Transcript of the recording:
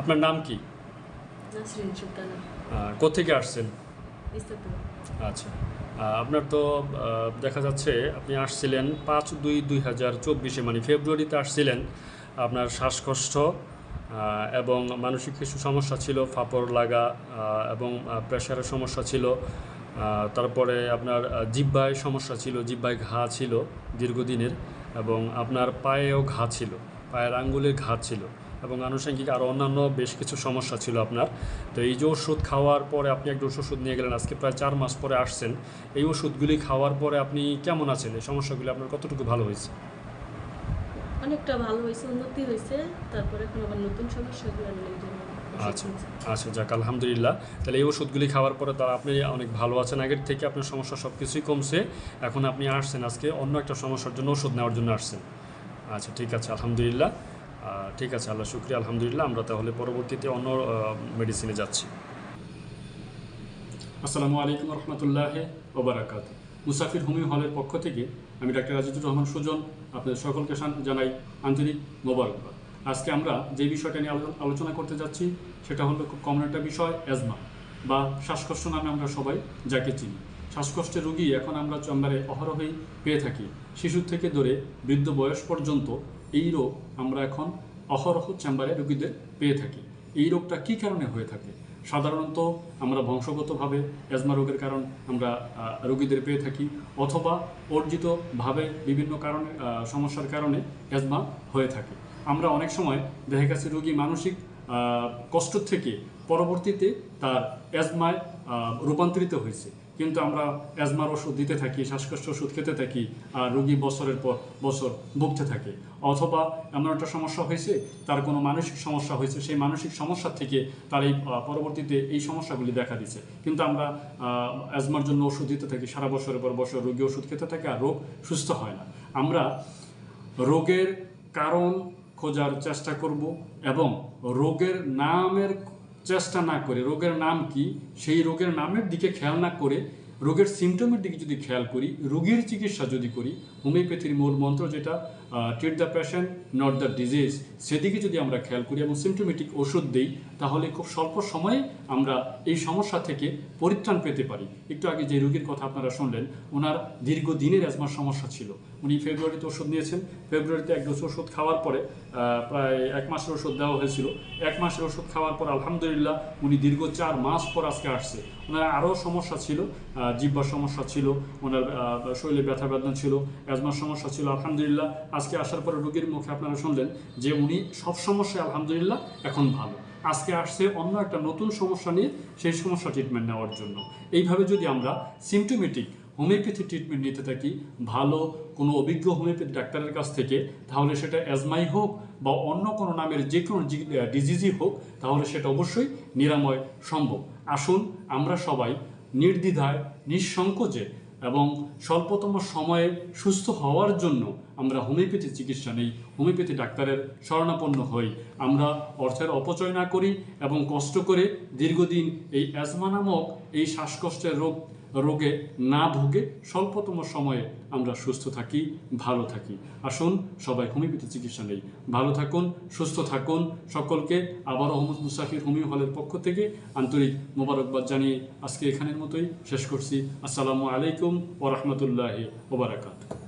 আপনার নাম কি? কোত্থেকে আসছেন? আচ্ছা। আপনার তো দেখা যাচ্ছে আপনি আসছিলেন পাঁচ দুই দুই হাজার চব্বিশে মানে ফেব্রুয়ারিতে আসছিলেন। আপনার শ্বাসকষ্ট এবং মানসিক কিছু সমস্যা ছিল ফাপড় লাগা এবং প্রেশারের সমস্যা ছিল। তারপরে আপনার জিব্বায় সমস্যা ছিল জিব্বায় ঘা ছিল দীর্ঘদিনের এবং আপনার পায়েও ঘা ছিল পায়ের আঙ্গুলের ঘা ছিল। এবং আনুষঙ্গিক আরও অন্যান্য বেশ কিছু সমস্যা ছিল আপনার। তো এই যে ওষুধ খাওয়ার পরে আপনি একটা ওষুধ নিয়ে গেলেন আজকে প্রায় চার মাস পরে আসছেন এই ওষুধগুলি খাওয়ার পরে আপনি কেমন আছেন? এই সমস্যাগুলি আপনার কতটুকু ভালো হয়েছে? অনেকটা ভালো হয়েছে উন্নতি হয়েছে তারপরে এখন আবার নতুন সমস্যাগুলো আচ্ছা আচ্ছা যাক আলহামদুলিল্লাহ। তাহলে এই ওষুধগুলি খাওয়ার পরে তারা আপনি অনেক ভালো আছেন আগের থেকে আপনার সমস্যা সব কিছুই কমছে এখন আপনি আসছেন আজকে অন্য একটা সমস্যার জন্য ওষুধ নেওয়ার জন্য আসছেন। আচ্ছা ঠিক আছে আলহামদুলিল্লাহ। ঠিক আছে, আল্লাহ শুক্রিয়া, আলহামদুলিল্লাহ, আমরা তাহলে পরবর্তীতে অন্য মেডিসিনে যাচ্ছি। আসসালামু আলাইকুম রহমতুল্লাহ ওবরাকাত। মুসাফির হুমি হলের পক্ষ থেকে আমি ডাক্তার আজিজুর রহমান সুজন আপনাদের সকলকে জানাই আন্তরিক মোবারকবাদ। আজকে আমরা যে বিষয়টা নিয়ে আলোচনা করতে যাচ্ছি, সেটা হলো খুব কমন একটা বিষয় অ্যাজমা বা শ্বাসকষ্ট নামে আমরা সবাই যাকে চিনি। শ্বাসকষ্টের রুগী এখন আমরা চেম্বারে অহরহই পেয়ে থাকি। শিশু থেকে ধরে বৃদ্ধ বয়স পর্যন্ত এই রোগ আমরা এখন অহরহ চেম্বারে রুগীদের পেয়ে থাকি। এই রোগটা কী কারণে হয়ে থাকে? সাধারণত আমরা বংশগতভাবে অ্যাজমা রোগের কারণ আমরা রোগীদের পেয়ে থাকি অথবা অর্জিতভাবে বিভিন্ন কারণে সমস্যার কারণে অ্যাজমা হয়ে থাকে। আমরা অনেক সময় দেখা গেছে রোগী মানসিক কষ্ট থেকে পরবর্তীতে তার অ্যাজমায় রূপান্তরিত হয়েছে। কিন্তু আমরা অ্যাজমার ওষুধ দিতে থাকি, শ্বাসকষ্ট ওষুধ খেতে থাকি, আর রোগী বছরের পর বছর ভুগতে থাকে। অথবা এমন একটা সমস্যা হয়েছে, তার কোনো মানসিক সমস্যা হয়েছে, সেই মানসিক সমস্যা থেকে তার এই পরবর্তীতে এই সমস্যাগুলি দেখা দিচ্ছে কিন্তু আমরা অ্যাজমার জন্য ওষুধ দিতে থাকি, সারা বছরের পর বছর রোগী ওষুধ খেতে থাকে, আর রোগ সুস্থ হয় না। আমরা রোগের কারণ খোঁজার চেষ্টা করব এবং রোগের নামের চেষ্টা না করে, রোগের নাম কি, সেই রোগের নামের দিকে খেয়াল না করে, রোগের সিমটমের দিকে যদি খেয়াল করি, রোগীর চিকিৎসা যদি করি হোমিওপ্যাথির মূল মন্ত্র যেটা treat the patient not the disease সেদিকে যদি আমরা খেয়াল করি এবং সিমটোমেটিক ওষুধ দিই তাহলে খুব স্বল্প সময়ে আমরা এই সমস্যা থেকে পরিত্রাণ পেতে পারি। একটু আগে যে রোগীর কথা আপনারা শুনলেন ওনার দীর্ঘদিনের অ্যাজমার সমস্যা ছিল। উনি ফেব্রুয়ারিতে ওষুধ নিয়েছেন। ফেব্রুয়ারিতে এক ডোজ ওষুধ খাওয়ার পরে প্রায় এক মাসের ওষুধ দেওয়া হয়েছিল। এক মাসের ওষুধ খাওয়ার পর আলহামদুলিল্লাহ উনি দীর্ঘ চার মাস পর আজকে আসছে। ওনার আরও সমস্যা ছিল আহ, জিহ্বার সমস্যা ছিল ওনার শরীরে ব্যথা বেদনা ছিল অ্যাজমার সমস্যা ছিল। আলহামদুলিল্লাহ আজকে আসার পরে রোগীর মুখে আপনারা শুনলেন যে উনি সব সমস্যায় আলহামদুলিল্লাহ এখন ভালো। আজকে আসছে অন্য একটা নতুন সমস্যা নিয়ে সেই সমস্যা ট্রিটমেন্ট নেওয়ার জন্য। এইভাবে যদি আমরা সিমটোমেটিক হোমিওপ্যাথি ট্রিটমেন্ট নিতে থাকি, ভালো কোনো অভিজ্ঞ হোমিওপ্যাথি ডাক্তারের কাছ থেকে, তাহলে সেটা অ্যাজমাই হোক বা অন্য কোনো নামের যে কোনো ডিজিজই হোক, তাহলে সেটা অবশ্যই নিরাময় সম্ভব। আসুন আমরা সবাই নির্দ্বিধায়, নিঃসংকোচে এবং স্বল্পতম সময়ে সুস্থ হওয়ার জন্য আমরা হোমিওপ্যাথি চিকিৎসা নেই। হোমিওপ্যাথি ডাক্তারের শরণাপন্ন হই। আমরা অর্থের অপচয় না করি এবং কষ্ট করে দীর্ঘদিন এই অ্যাজমা নামক এই শ্বাসকষ্টের রোগ রোগে না ভুগে স্বল্পতম সময়ে আমরা সুস্থ থাকি, ভালো থাকি। আসুন, সবাই হোমিওপ্যাথি চিকিৎসা নেই। ভালো থাকুন, সুস্থ থাকুন। সকলকে আবার অহমদ মুসাফির হোমিও হলের পক্ষ থেকে আন্তরিক মোবারকবাদ জানিয়ে আজকে এখানের মতোই শেষ করছি। আসসালামু আলাইকুম ও রহমতুল্লাহি ওবরাকাত